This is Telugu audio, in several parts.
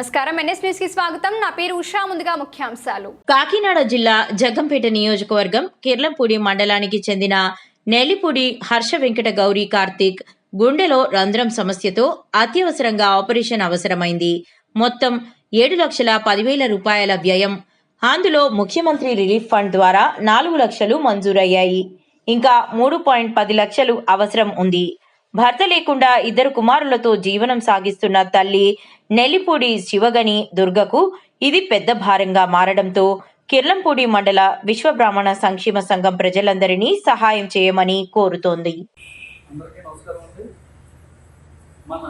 నమస్కారం. ఎన్ఎస్కి స్వాగతం. నా పేరు ఉషా. ముందుగా ముఖ్యాంశాలు. కాకినాడ జిల్లా జగ్గంపేట నియోజకవర్గం కిర్లంపూడి మండలానికి చెందిన నెల్లిపూడి హర్ష వెంకట గౌరీ కార్తీక్ గుండెలో రంధ్రం సమస్యతో అత్యవసరంగా ఆపరేషన్ అవసరమైంది. మొత్తం ఏడు లక్షల పదివేల రూపాయల వ్యయం. అందులో ముఖ్యమంత్రి రిలీఫ్ ఫండ్ ద్వారా నాలుగు లక్షలు మంజూరయ్యాయి. ఇంకా మూడు పాయింట్ పది లక్షలు అవసరం ఉంది. భర్త లేకుండా ఇద్దరు కుమారులతో జీవనం సాగిస్తున్న తల్లి నెల్లిపూడి శివగని దుర్గకు ఇది పెద్ద భారంగా మారడంతో కిర్లంపూడి మండల విశ్వబ్రాహ్మణ సంక్షేమ సంఘం ప్రజలందరినీ సహాయం చేయమని కోరుతోంది. మన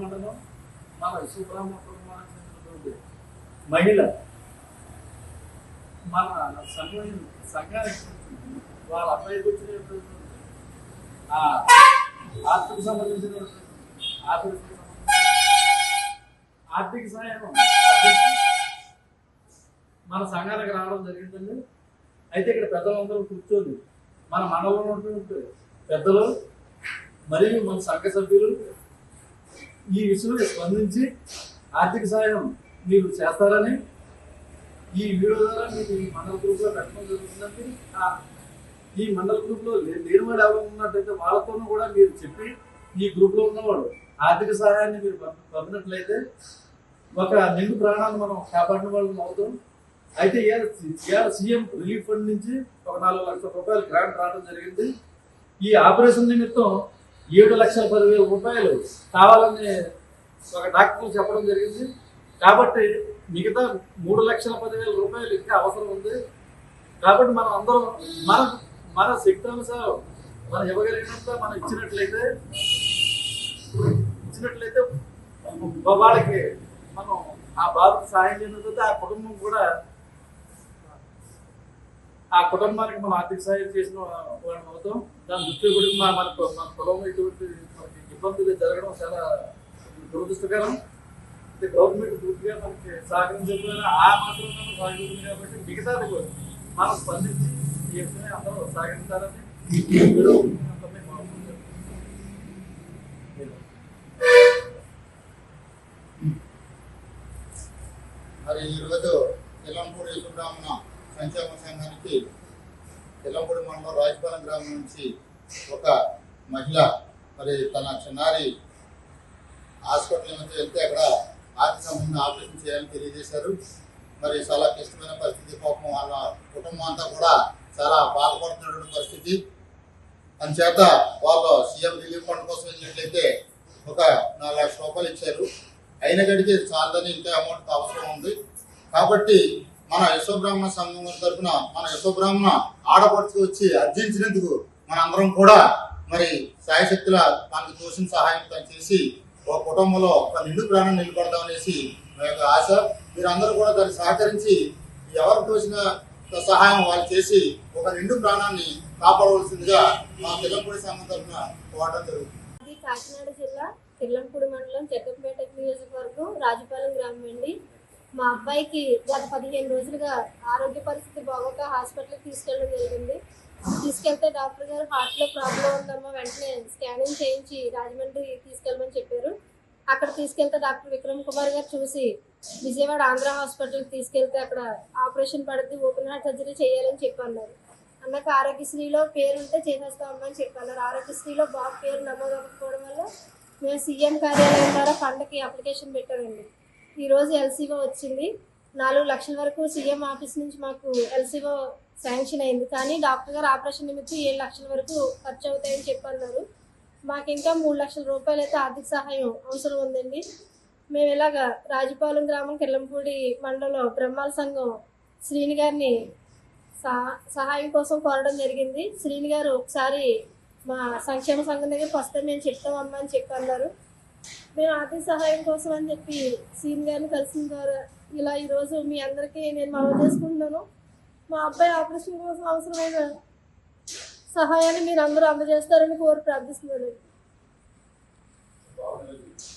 మండలం మన మహిళ మన సంఘం సంఘానికి వాళ్ళ అబ్బాయికి వచ్చినటువంటి ఆ ఆర్థిక సంబంధించిన ఆర్థిక ఆర్థిక సహాయం మన సంఘానికి రావడం జరిగిందండి. అయితే ఇక్కడ పెద్దలందరూ కూర్చొని మన మండలంలో ఉన్నటువంటి పెద్దలు మరియు మన సంఘ సభ్యులు ఈ విషయంలో స్పందించి ఆర్థిక సహాయం మీరు చేస్తారని ఈ వీడియో ద్వారా మీకు ఈ మండల గ్రూప్లో పెట్టడం జరుగుతుందండి. ఈ మండల గ్రూప్లో లో నిర్మల్ ఎవరు ఉన్నట్టయితే వాళ్ళతోనూ కూడా మీరు చెప్పి ఈ గ్రూప్లో ఉన్నవాడు ఆర్థిక సహాయాన్ని మీరు పంపినట్లయితే ఒక నిండు ప్రాణాలు మనం కాపాడిన వాళ్ళం అవుతాం. అయితే ఏఆర్ సీఎం రిలీఫ్ ఫండ్ నుంచి ఒక నాలుగు లక్షల రూపాయలు గ్రాంట్ రావడం జరిగింది. ఈ ఆపరేషన్ నిమిత్తం ఏడు లక్షల పదివేల రూపాయలు కావాలని ఒక డాక్టర్ చెప్పడం జరిగింది. కాబట్టి మిగతా మూడు లక్షల పదివేల రూపాయలు ఇంకా అవసరం ఉంది. కాబట్టి మనం అందరం మనం మన శక్తి అనుసారం మనం ఇవ్వగలిగినంత మనం ఇచ్చినట్లయితే ఇచ్చినట్లయితే వాళ్ళకి మనం ఆ బాధకు సహాయం చేసినట్లయితే ఆ కుటుంబం కూడా ఆ కుటుంబానికి మనం ఆర్థిక సహాయం చేసిన వాళ్ళం అవుతాం. దాని దృష్టి కూడా మన మన మన కులంలో ఇటువంటి మనకి ఇబ్బందులు జరగడం చాలా దురదృష్టకరం. ఇది గవర్నమెంట్ పూర్తిగా మనకి సహకరించకపోయినా ఆ మాత్రం సహకరించింది కాబట్టి మిగతాది కూడా మనం స్పందించి మరి ఈరోజు ఎల్లంపూడి సుబ్రహ్మణ సంక్షేమ సంఘానికి ఎల్లంపూడి మండలం రాజపాలెం గ్రామం నుంచి ఒక మహిళ మరి తన చిన్నారి హాస్పిటల్ నుంచి వెళ్తే అక్కడ ఆర్థిక సంబంధం ఆపరేషన్ చేయాలని తెలియజేశారు. మరి చాలా క్లిష్టమైన పరిస్థితి పాపం వాళ్ళ కుటుంబం అంతా కూడా చాలా బాధపడుతున్నటువంటి పరిస్థితి. అందుచేత వాళ్ళు సీఎం రిలీఫ్ ఫండ్ కోసం వెళ్ళినట్లయితే ఒక నాలుగు లక్షల రూపాయలు ఇచ్చారు. అయిన గడికి చాలని ఇంకా అమౌంట్ అవసరం ఉంది. కాబట్టి మన యశోబ్రాహ్మణ సంఘం తరఫున మన యశోబ్రాహ్మణ ఆడపడుచు వచ్చి అర్జించినందుకు మనందరం కూడా మరి సాయశక్తుల మనకు తోసిన సహాయం తను చేసి ఒక కుటుంబంలో ఒక నిండు ప్రాణం నిలబడదాం అనేసి మా యొక్క ఆశ. మీరందరూ కూడా దాన్ని సహకరించి ఎవరు తోసిన సహాయం వాళ్ళు చేసి ఒక రెండు ప్రాణాన్ని కాపాడవలసిందిగా మా తెల్లంపూడి సంఘం తరఫున కోరడం జరుగుతుంది. కాకినాడ జిల్లా తెల్లంపూడి మండలం చెక్కంపేట నియోజకవర్గం రాజుపాలెం గ్రామం అండి. మా అబ్బాయికి గత పదిహేను రోజులుగా ఆరోగ్య పరిస్థితి బాగోక హాస్పిటల్కి తీసుకెళ్ళడం జరిగింది. తీసుకెళ్తే డాక్టర్ గారు హార్ట్లో ప్రాబ్లం ఉందమ్మా వెంటనే స్కానింగ్ చేయించి రాజమండ్రి తీసుకెళ్ళమని చెప్పారు. అక్కడ తీసుకెళ్తే డాక్టర్ విక్రమ్ కుమార్ గారు చూసి విజయవాడ ఆంధ్ర హాస్పిటల్కి తీసుకెళ్తే అక్కడ ఆపరేషన్ పడితే ఓపెన్ హార్ట్ సర్జరీ చేయాలని చెప్పి అన్నారు ఆరోగ్యశ్రీలో పేరు ఉంటే చేసేస్తామని చెప్పన్నారు. ఆరోగ్యశ్రీలో బాబు పేరు నమోదు అవ్వకపోవడం వల్ల మేము సీఎం కార్యాలయం ద్వారా ఫండ్కి అప్లికేషన్ పెట్టామండి. ఈరోజు ఎల్సీఓ వచ్చింది. నాలుగు లక్షల వరకు సీఎం ఆఫీస్ నుంచి మాకు ఎల్సీఓ శాంక్షన్ అయింది. కానీ డాక్టర్ గారు ఆపరేషన్ నిమిత్తం ఏడు లక్షల వరకు ఖర్చు అవుతాయని చెప్పన్నారు. మాకు ఇంకా మూడు లక్షల రూపాయలు అయితే ఆర్థిక సహాయం అవసరం ఉందండి. మేము ఇలాగ రాజుపాలెం గ్రామం కిల్లంపూడి మండలం బ్రహ్మాల సంఘం శ్రీని గారిని సహా- సహాయం కోసం కోరడం జరిగింది. శ్రీని గారు ఒకసారి మా సంక్షేమ సంఘం దగ్గరికి వస్తే మేము చెప్తామమ్మా అని చెప్పి అన్నారు. మేము ఆర్థిక సహాయం కోసం అని చెప్పి శ్రీని గారిని కలిసిన ద్వారా ఇలా ఈరోజు మీ అందరికీ నేను మనవి చేసుకుంటున్నాను. మా అబ్బాయి ఆపరేషన్ కోసం అవసరమైన సహాయాన్ని మీరు అందరూ అందజేస్తారని కోరి ప్రార్థిస్తున్నాను.